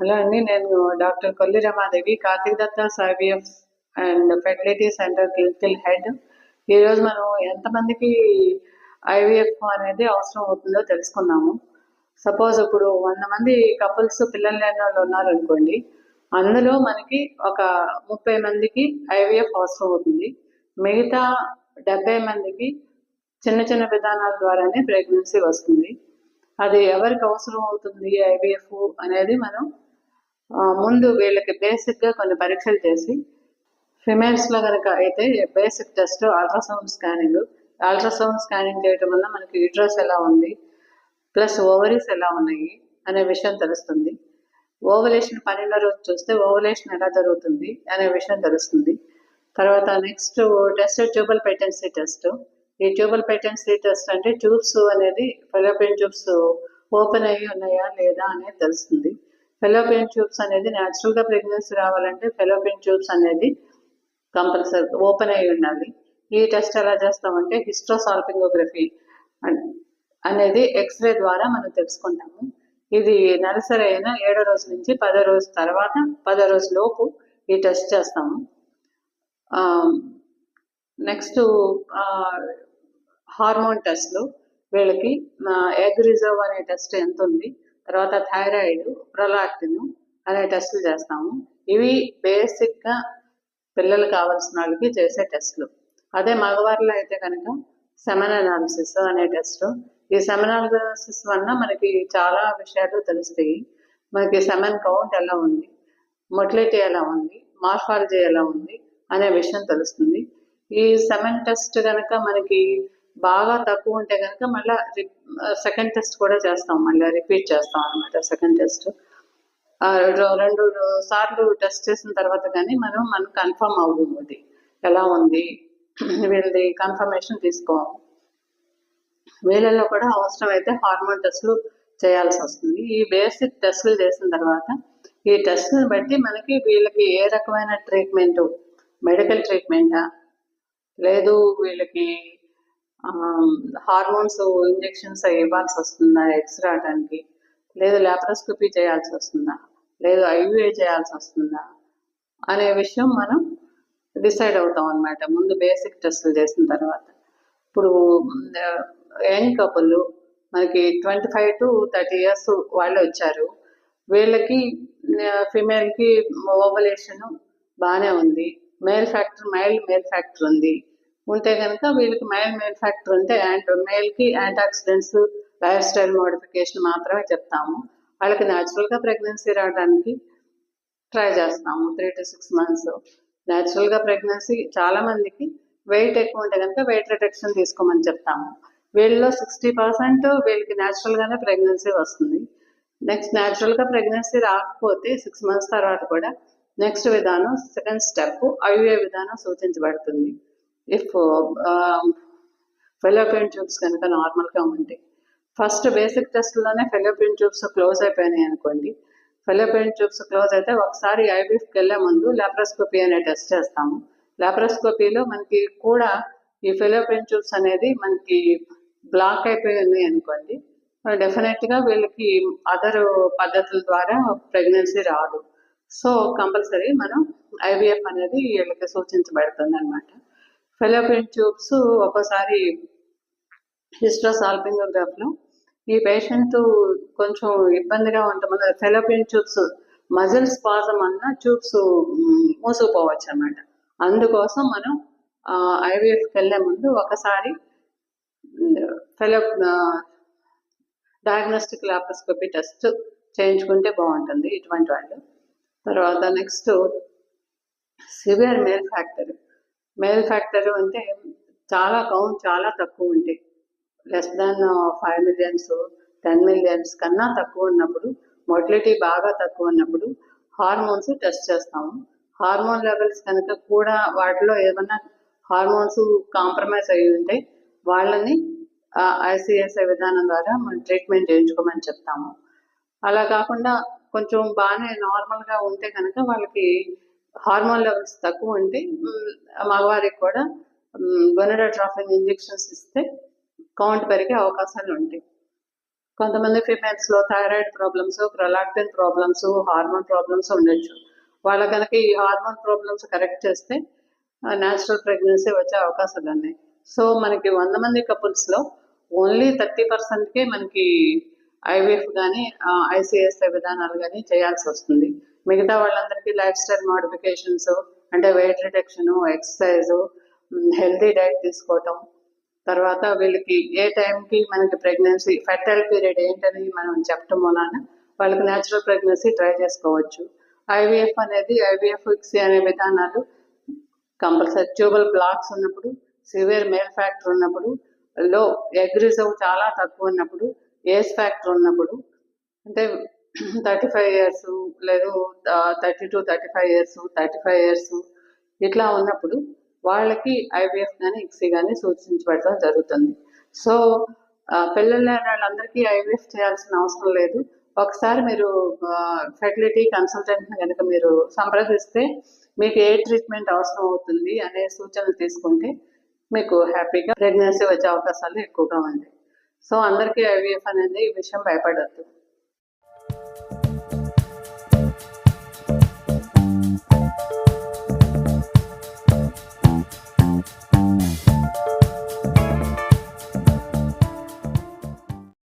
Hello అండి నేను doctor Kolli Ramadevi Karthik Datta IVF and fertility centre clinical head. ఈరోజు మనం ఎంతమందికి ఐవీఎఫ్ అనేది అవసరం అవుతుందో తెలుసుకున్నాము సపోజ్ ఇప్పుడు వంద మంది కపుల్స్ పిల్లలు లేని వాళ్ళు ఉన్నారనుకోండి అందులో మనకి ఒక ముప్పై మందికి ఐవీఎఫ్ అవసరం అవుతుంది. మిగతా డెబ్బై మందికి చిన్న చిన్న విధానాల ద్వారానే ప్రెగ్నెన్సీ వస్తుంది. అది ఎవరికి అవసరం అవుతుంది ఐవీఎఫ్ అనేది మనం ముందు వీళ్ళకి బేసిక్గా కొన్ని పరీక్షలు చేసి ఫిమేల్స్లో కనుక అయితే basic test ultrasound scanning ultrasound scanning చేయటం వల్ల మనకి యూట్రస్ ఎలా ఉంది ప్లస్ ఓవరీస్ ఎలా ఉన్నాయి అనే విషయం తెలుస్తుంది. ఓవలేషన్ పన్నెండో రోజు చూస్తే ఓవలేషన్ ఎలా జరుగుతుంది అనే విషయం తెలుస్తుంది. తర్వాత next test tubal patency test ఈ ట్యూబల్ పెటెన్సీ టెస్ట్ అంటే ట్యూబ్స్ అనేది ఫెలోపియన్ ట్యూబ్స్ ఓపెన్ అయ్యి ఉన్నాయా లేదా అనేది తెలుస్తుంది. ఫెలోపియన్ ట్యూబ్స్ అనేది న్యాచురల్గా ప్రెగ్నెన్సీ రావాలంటే ఫెలోపియన్ ట్యూబ్స్ అనేది కంపల్సరీ ఓపెన్ అయి ఉండాలి. ఈ టెస్ట్ ఎలా చేస్తామంటే హిస్ట్రోసాల్పింగోగ్రఫీ అనేది ఎక్స్రే ద్వారా మనం తెలుసుకుంటాము. ఇది నెలసరి అయిన ఏడో రోజు నుంచి పదో రోజు తర్వాత పదో రోజు లోపు ఈ టెస్ట్ చేస్తాము. నెక్స్ట్ హార్మోన్ టెస్ట్లు వీళ్ళకి ఎగ్ రిజర్వ్ అనే టెస్ట్ ఎంత ఉంది? తర్వాత థైరాయిడ్ ప్రొలాక్టిన్ అనే టెస్టులు చేస్తాము. ఇవి బేసిక్గా పిల్లలు కావాల్సిన వాళ్ళకి చేసే టెస్టులు. అదే మగవారిలో అయితే కనుక సెమన్ అనాలిసిస్ అనే టెస్ట్. ఈ సెమన్ అనాలిసిస్ వలన మనకి చాలా విషయాలు తెలుస్తాయి. మనకి సెమన్ కౌంట్ ఎలా ఉంది? మొటిలిటీ ఎలా ఉంది? మార్ఫాలజీ ఎలా ఉంది? అనే విషయం తెలుస్తుంది. ఈ సెమన్ టెస్ట్ కనుక మనకి బాగా తక్కువ ఉంటే కనుక మళ్ళీ సెకండ్ టెస్ట్ కూడా చేస్తాం. మళ్ళీ రిపీట్ చేస్తాం అనమాట సెకండ్ టెస్ట్ రెండు సార్లు టెస్ట్ చేసిన తర్వాత కానీ మనం మనం కన్ఫర్మ్ అవుతుంది అది. ఎలా ఉంది? వీళ్ళది కన్ఫర్మేషన్ తీసుకో. వీళ్ళల్లో కూడా అవసరమైతే హార్మోన్ టెస్టులు చేయాల్సి వస్తుంది. ఈ బేసిక్ టెస్టులు చేసిన తర్వాత ఈ టెస్ట్ని బట్టి మనకి వీళ్ళకి ఏ రకమైన ట్రీట్మెంట్ మెడికల్ ట్రీట్మెంటా లేదు వీళ్ళకి హార్మోన్స్ ఇంజెక్షన్స్ ఇవ్వాల్సి వస్తుందా ఎగ్స్ రావడానికి లేదు ల్యాప్రోస్కోపీ చేయాల్సి వస్తుందా? లేదు ఐవీఏ చేయాల్సి వస్తుందా? అనే విషయం మనం డిసైడ్ అవుతాం అనమాట ముందు బేసిక్ టెస్టులు చేసిన తర్వాత. ఇప్పుడు యంగ్ కపుల్ మనకి twenty five to thirty years వాళ్ళు వచ్చారు. వీళ్ళకి ఫిమేల్కి ఓవలేషన్ బాగానే ఉంది. Male factor mild male factor ఉంది. ఉంటే కనుక వీళ్ళకి మైల్ మెయిన్ ఫ్యాక్టర్ ఉంటే యాంట్ మేల్కి యాంటాక్సిడెంట్స్ లైఫ్ స్టైల్ మోడిఫికేషన్ మాత్రమే చెప్తాము. వాళ్ళకి న్యాచురల్గా ప్రెగ్నెన్సీ రావడానికి ట్రై చేస్తాము. త్రీ టు సిక్స్ మంత్స్ న్యాచురల్గా ప్రెగ్నెన్సీ చాలా మందికి వెయిట్ ఎక్కువ ఉంటే కనుక వెయిట్ రిడక్షన్ తీసుకోమని చెప్తాము. వీళ్ళలో సిక్స్టీ పర్సెంట్ వీళ్ళకి న్యాచురల్గానే ప్రెగ్నెన్సీ వస్తుంది. నెక్స్ట్ న్యాచురల్గా ప్రెగ్నెన్సీ రాకపోతే సిక్స్ మంత్స్ తర్వాత కూడా నెక్స్ట్ విధానం సెకండ్ స్టెప్ ఐవే విధానం సూచించబడుతుంది. ఇఫ్ ఫెలోపియన్ ట్యూబ్స్ కనుక నార్మల్గా ఉంటే. ఫస్ట్ బేసిక్ టెస్ట్లోనే ఫెలోపియన్ ట్యూబ్స్ క్లోజ్ అయిపోయినాయి అనుకోండి. ఫెలోపియన్ ట్యూబ్స్ క్లోజ్ అయితే ఒకసారి ఐవీఎఫ్కి వెళ్ళే ముందు లాప్రోస్కోపీ అనే టెస్ట్ చేస్తాము. లాప్రోస్కోపీలో మనకి కూడా ఈ ఫెలోపియన్ ట్యూబ్స్ అనేది మనకి బ్లాక్ అయిపోయి ఉన్నాయి అనుకోండి డెఫినెట్గా వీళ్ళకి అదర్ పద్ధతుల ద్వారా ప్రెగ్నెన్సీ రాదు. సో కంపల్సరీ మనం ఐవీఎఫ్ అనేది వీళ్ళకి సూచించబడుతుంది అనమాట ఫెలోపిన్ ట్యూబ్స్ ఒక్కోసారి హిస్ట్రోసాల్పింగోగ్రాఫ్లో ఈ పేషెంట్ కొంచెం ఇబ్బందిగా ఉంటుంది. ఫెలోపిన్ ట్యూబ్స్ మజిల్ స్పాజం అన్న ట్యూబ్స్ మూసుకుపోవచ్చు అనమాట అందుకోసం మనం ఐవీఎఫ్కి వెళ్ళే ముందు ఒకసారి ఫెలో డయాగ్నోస్టిక్ లాప్రోస్కోపీ టెస్ట్ చేయించుకుంటే బాగుంటుంది ఇటువంటి వాళ్ళు. తర్వాత next severe male factory male factor అంటే చాలా కౌంట్ చాలా తక్కువ ఉంటాయి. Less than five millions ten millions కన్నా తక్కువ ఉన్నప్పుడు మొటిలిటీ బాగా తక్కువ ఉన్నప్పుడు హార్మోన్స్ టెస్ట్ చేస్తాము. హార్మోన్ లెవెల్స్ కనుక కూడా వాటిలో ఏమైనా హార్మోన్స్ కాంప్రమైజ్ అయ్యి ఉంటే వాళ్ళని ఐసిఎస్ఐ విధానం ద్వారా మనం ట్రీట్మెంట్ చేయించుకోమని చెప్తాము. అలా కాకుండా కొంచెం బాగానే నార్మల్గా ఉంటే కనుక వాళ్ళకి హార్మోన్ లెవెల్స్ తక్కువ ఉంటే మగవారికి కూడా గొనడోట్రాఫిన్ ఇంజెక్షన్స్ ఇస్తే కౌంట్ పెరిగే అవకాశాలు ఉంటాయి. కొంతమంది ఫిమేల్స్లో thyroid problems prolactin problems hormone problems ఉండొచ్చు. వాళ్ళ కనుక ఈ హార్మోన్ ప్రాబ్లమ్స్ కరెక్ట్ చేస్తే న్యాచురల్ ప్రెగ్నెన్సీ వచ్చే అవకాశాలు ఉన్నాయి. సో మనకి వంద మంది కపుల్స్లో లో ఓన్లీ థర్టీ పర్సెంట్కే మనకి ఐవీఎఫ్ కానీ ఐసిఎస్ఐ విధానాలు కానీ చేయాల్సి వస్తుంది. మిగతా వాళ్ళందరికీ లైఫ్ స్టైల్ మోడిఫికేషన్స్ అంటే weight reduction exercise healthy diet తీసుకోవటం. తర్వాత వీళ్ళకి ఏ టైంకి మనకి ప్రెగ్నెన్సీ ఫెర్టైల్ పీరియడ్ ఏంటని మనం చెప్పటం వలన వాళ్ళకి న్యాచురల్ ప్రెగ్నెన్సీ ట్రై చేసుకోవచ్చు. ఐవీఎఫ్ అనేది ఐవీఎఫ్ ఫిక్సీ అనే విధానాలు కంపల్సరీ ట్యూబల్ బ్లాక్స్ ఉన్నప్పుడు సివియర్ మేల్ ఫ్యాక్టర్ ఉన్నప్పుడు లో ఎగ్ రిజర్వ్ చాలా తక్కువ ఉన్నప్పుడు ఏజ్ ఫ్యాక్టర్ ఉన్నప్పుడు అంటే థర్టీ ఫైవ్ ఇయర్స్ లేదు thirty to thirty five years thirty five years ఇట్లా ఉన్నప్పుడు వాళ్ళకి ఐవీఎఫ్ కానీ ఇక్సీ కానీ సూచించబడటం జరుగుతుంది. సో పిల్లలు లేని వాళ్ళందరికీ ఐవీఎఫ్ చేయాల్సిన అవసరం లేదు. ఒకసారి మీరు ఫెర్టిలిటీ కన్సల్టెంట్ని కనుక మీరు సంప్రదిస్తే మీకు ఏ ట్రీట్మెంట్ అవసరం అవుతుంది అనే సూచనలు తీసుకుంటే మీకు హ్యాపీగా ప్రెగ్నెన్సీ వచ్చే అవకాశాలు ఎక్కువగా ఉంటాయి. సో అందరికీ ఐవీఎఫ్ అనేది ఈ విషయం భయపడద్దు.